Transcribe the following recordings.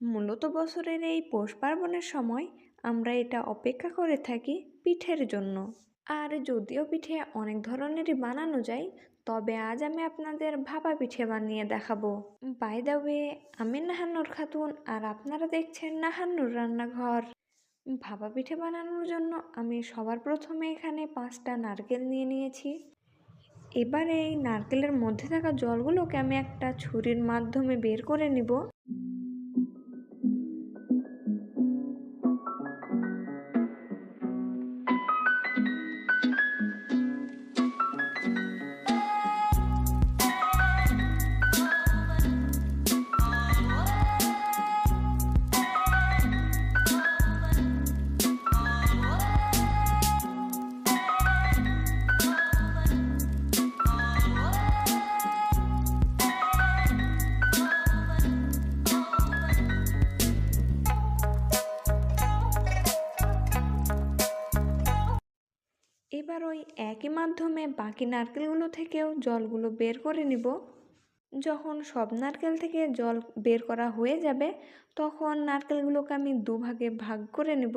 মূলত বছরের এই পৌষ পার্বণের সময় আমরা এটা অপেক্ষা করে থাকি পিঠের জন্য। আর যদিও পিঠে অনেক ধরনেরই বানানো যায়, তবে আজ আমি আপনাদের ভাপা পিঠে বানিয়ে দেখাবো। বাই দ্য ওয়ে আমি নাহান্নুর খাতুন আর আপনারা দেখছেন নাহান্নুর রান্নাঘর। ভাপা পিঠে বানানোর জন্য আমি সবার প্রথমে এখানে পাঁচটা নারকেল নিয়ে নিয়েছি। এবার এই নারকেলের মধ্যে থাকা জলগুলোকে আমি একটা ছুরির মাধ্যমে বের করে নিব। এবার ওই একই মাধ্যমে বাকি নারকেলগুলো থেকেও জলগুলো বের করে নিব। যখন সব নারকেল থেকে জল বের করা হয়ে যাবে, তখন নারকেলগুলোকে আমি দুভাগে ভাগ করে নেব।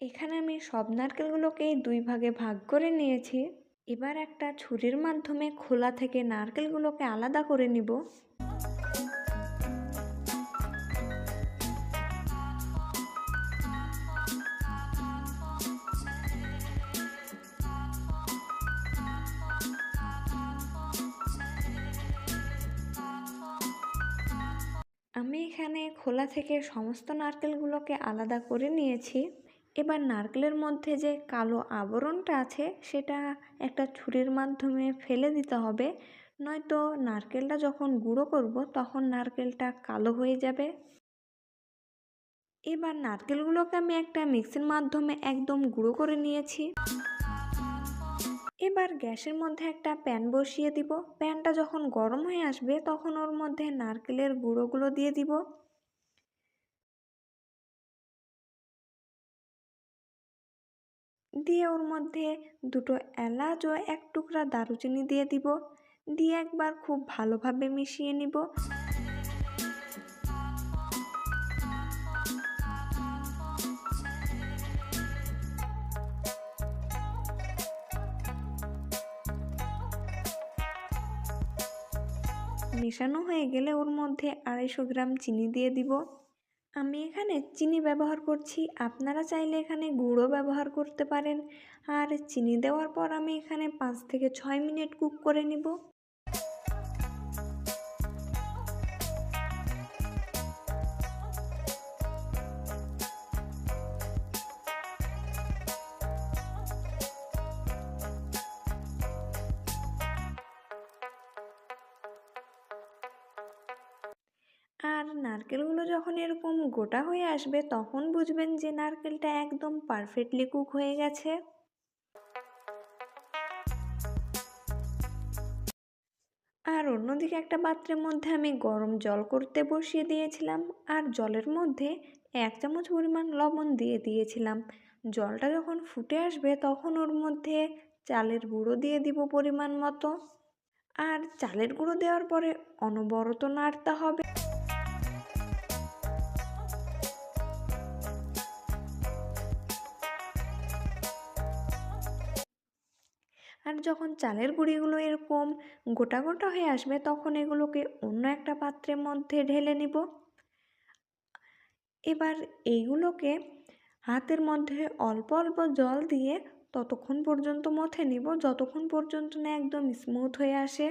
এখানে আমি সব নারকেলগুলোকেই দুই ভাগে ভাগ করে নিয়েছি। এবার একটা ছুরির মাধ্যমে খোলা থেকে নারকেলগুলোকে আলাদা করে নিব। আমি এখানে খোলা থেকে সমস্ত নারকেলগুলোকে আলাদা করে নিয়েছি। এবার নারকেলের মধ্যে যে কালো আবরণটা আছে, সেটা একটা ছুরির মাধ্যমে ফেলে দিতে হবে। নয়তো নারকেলটা যখন গুঁড়ো করব, তখন নারকেলটা কালো হয়ে যাবে। এবার নারকেলগুলোকে আমি একটা মিক্সির মাধ্যমে একদম গুঁড়ো করে নিয়েছি। এবার গ্যাসের মধ্যে একটা প্যান বসিয়ে দিব। প্যানটা যখন গরম হয়ে আসবে, তখন ওর মধ্যে নারকেলের গুঁড়োগুলো দিয়ে দিব। দিয়ে ওর মধ্যে দুটো এলাচ ও এক টুকরা দারুচিনি দিয়ে দিব। দিয়ে একবার খুব ভালোভাবে মিশিয়ে নিব। মেশানো হয়ে গেলে ওর মধ্যে আড়াইশো গ্রাম চিনি দিয়ে দিব। আমি এখানে চিনি ব্যবহার করছি। আপনারা চাইলে এখানে গুঁড়ো ব্যবহার করতে পারেন। আর চিনি দেওয়ার পর আমি এখানে পাঁচ থেকে ছয় মিনিট কুক করে নিব। আর নারকেলগুলো যখন এরকম গোটা হয়ে আসবে, তখন বুঝবেন যে নারকেলটা একদম পারফেক্টলি কুক হয়ে গেছে। আর অন্যদিকে একটা পাত্রের মধ্যে আমি গরম জল করতে বসিয়ে দিয়েছিলাম, আর জলের মধ্যে এক চামচ পরিমাণ লবণ দিয়ে দিয়েছিলাম। জলটা যখন ফুটে আসবে, তখন ওর মধ্যে চালের গুঁড়ো দিয়ে দিব পরিমাণ মতো। আর চালের গুঁড়ো দেওয়ার পরে অনবরত নাড়তে হবে। আর যখন চালের গুঁড়িগুলো এরকম গোটা গোটা হয়ে আসবে, তখন এগুলোকে অন্য একটা পাত্রের মধ্যে ঢেলে নিব। এবার এইগুলোকে হাতের মধ্যে অল্প অল্প জল দিয়ে ততক্ষণ পর্যন্ত মথে নিব, যতক্ষণ পর্যন্ত না একদম স্মুথ হয়ে আসে।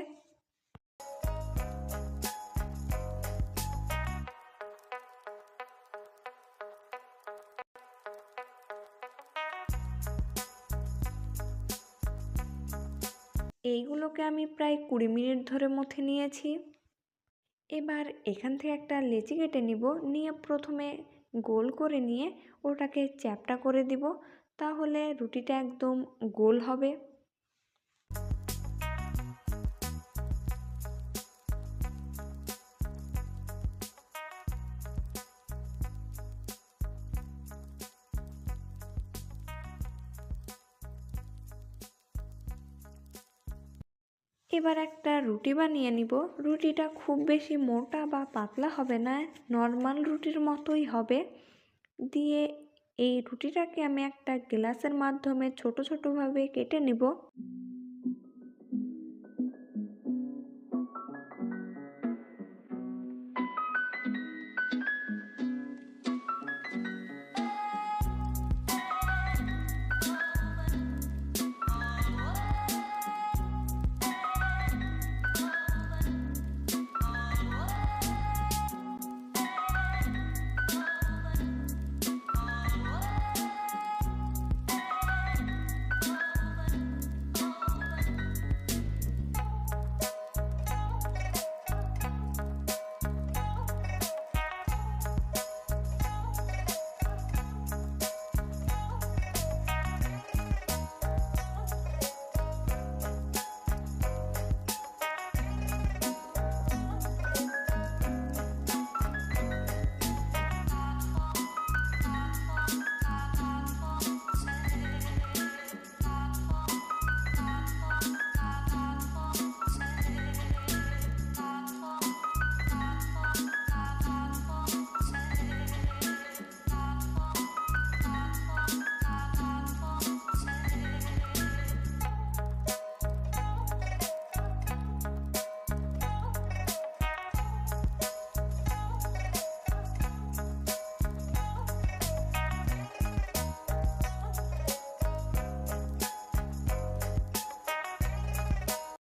এইগুলোকে আমি প্রায় কুড়ি মিনিট ধরে মথে নিয়েছি। এবার এখান থেকে একটা লেচি কেটে নিব, নিয়ে প্রথমে গোল করে নিয়ে ওটাকে চ্যাপটা করে দিব, তাহলে রুটিটা একদম গোল হবে। এবার একটা রুটি বানিয়ে নিব। রুটিটা খুব বেশি মোটা বা পাতলা হবে না, নর্মাল রুটির মতোই হবে। দিয়ে এই রুটিটাকে আমি একটা গ্লাসের মাধ্যমে ছোট ছোটোভাবে কেটে নিব।